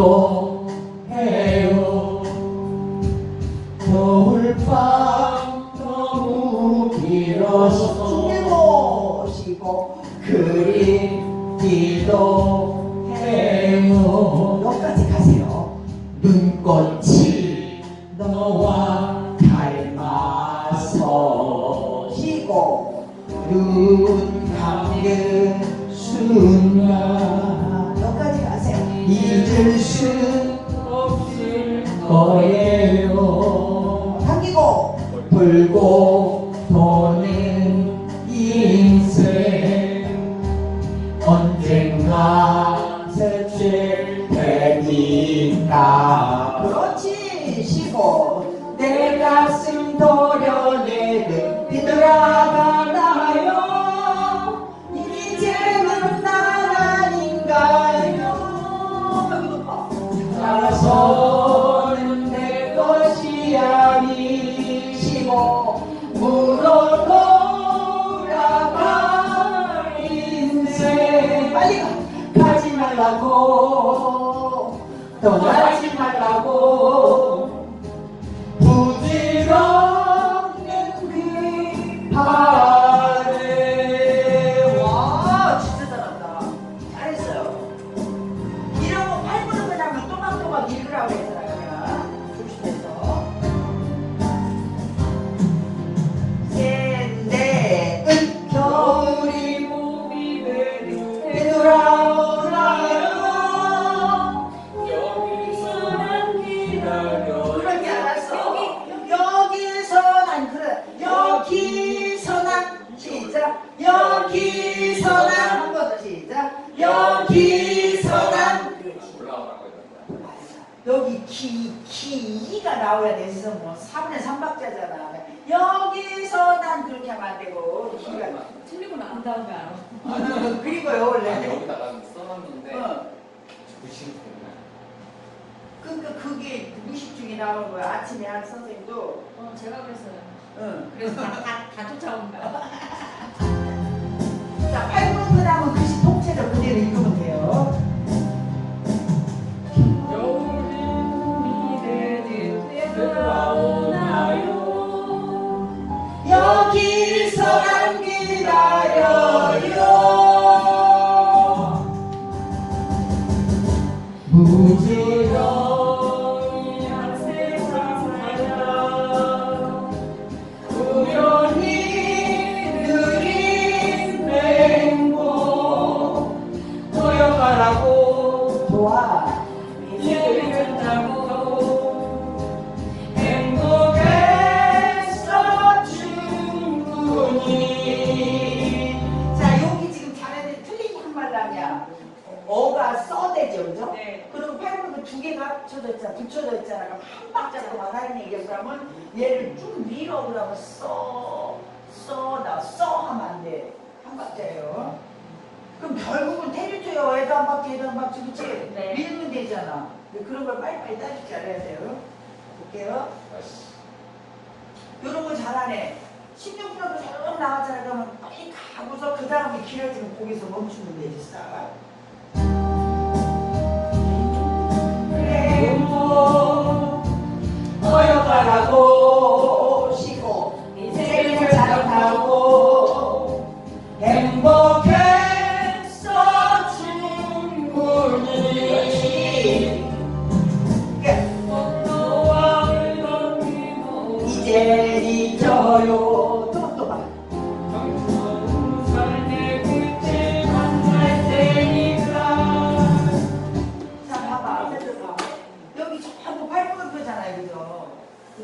기도해요 겨울밤 너무 길어서 숨기고 쉬고 그리 기도 해요 여기까지 가세요. 눈꽃이 너와 닮아서 쉬고 눈 감는 순간. 잊을 수 없을 거예요. 당기고 불고 도는 인생. 언젠가 새칠 테니까 그렇지 쉬고 내 가슴 도려내듯 비들어가 나서는 내 것이 아니시고 물어 돌아갈 인생 빨리 가. 가지 말라고. 떠나 난 그렇게 하면 안 되고, 기가. 틀리고 난 다음에 알아. 그리고요, 원래. 아니 여기다가 써놨는데 어. 무시는 그러니까 그게 무식 중에 나오는 거야. 아침에 한 선생님도. 어, 제가 그랬어요. 응. 그래서 다, 다, 다 쫓아온다. 자, 8분 끝나면 글씨 그럼 한 하는 얘기야. 그러면 얘를 쭉 밀어 그러면 써, 써, 나, 써 하면 안 돼. 한 박자예요. 그럼 결국은 테리토요. 애도 한 박자, 애도 한 박자, 그치? 네. 밀면 되잖아. 그런 걸 빨리빨리 따질 줄 알아야 돼요. 볼게요. 이런 거 잘하네. 16분하고 쭉 나왔잖아. 그러면 빨리 가고서 그 다음에 길어지면 거기서 멈추면 되지, 싹. 도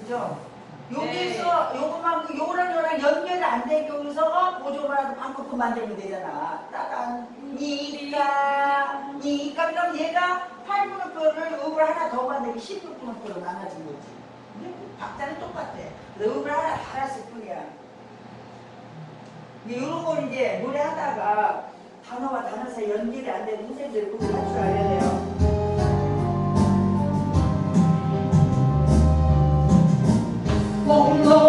그죠? 여기서 요거만, 요거랑 요거랑 연결이 안 되게 여기서 보조만 방법도 만들면 되잖아. 따단, 니까, 니까. 그럼 얘가 팔분표를 음을 하나 더 만들기 16분표로 나눠진 거지. 박자는 똑같아. 음을 하나 달았을 뿐이야. 이런 걸 이제 노래하다가 단어와 단어 사이 연결이 안 되는 선생님들이 그걸 할줄 알아야 돼요. 폭로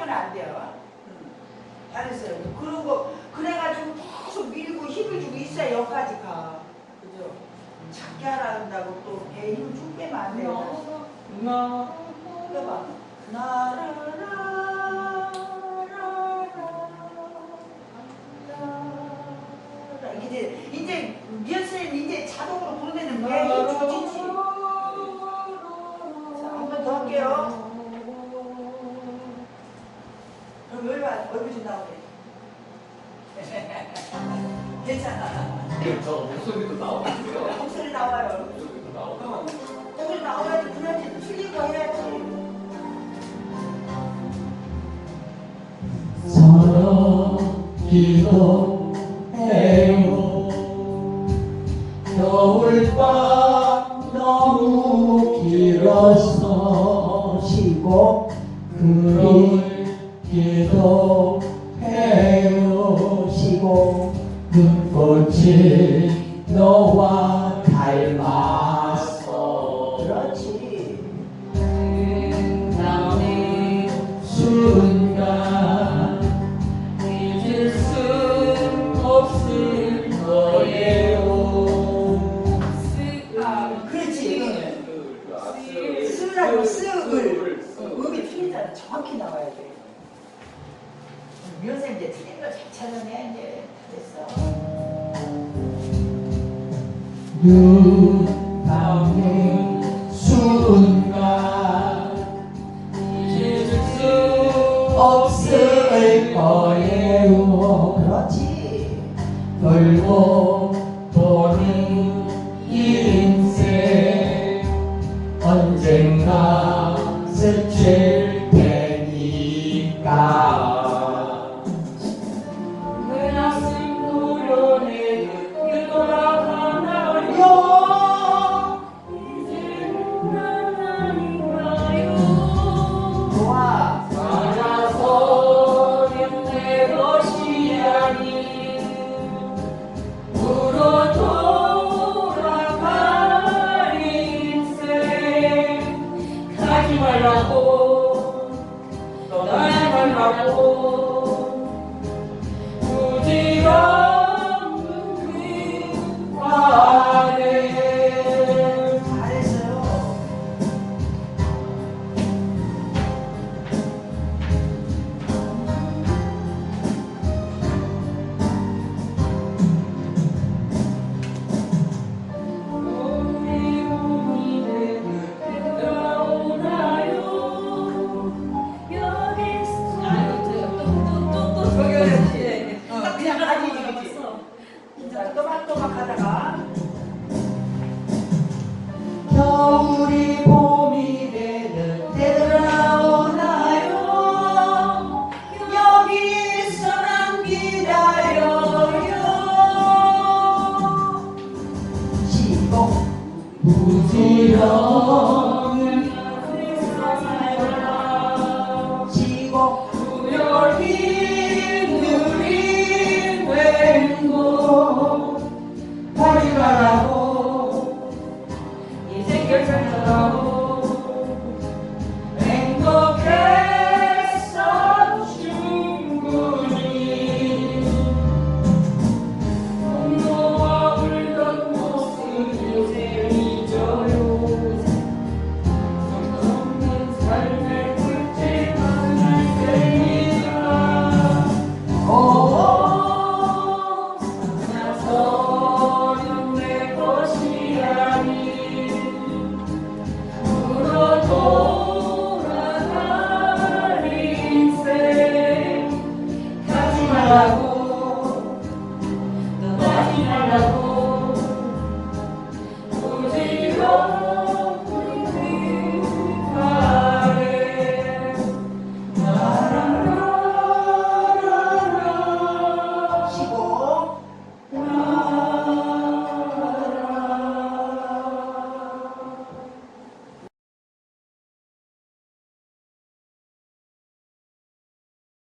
빼면 안 돼요. 음. 알았어요. 그러고 그래가지고 계속 밀고 힘을 주고 있어야 여기까지 가. 그죠? 작게 하라 한다고 또 배에 힘을 쭉 빼면 안 돼요. 나 해봐. 나라라라라라. 이제 이제 미연쌤 이제 자동으로 부르면 배에 힘 기도 해요 겨울밤 너무 길어서 쉬고. 그리 기도 해요 쉬고. 눈꽃이 너와 닮았 눈 감는 순간 잊을 수 없을 거예요 그렇지. 돌고 자, 또박또박 하다가. 겨울이 봄이 되는 되돌아오나요 여기서 난 기다려요 시고. 부지런 나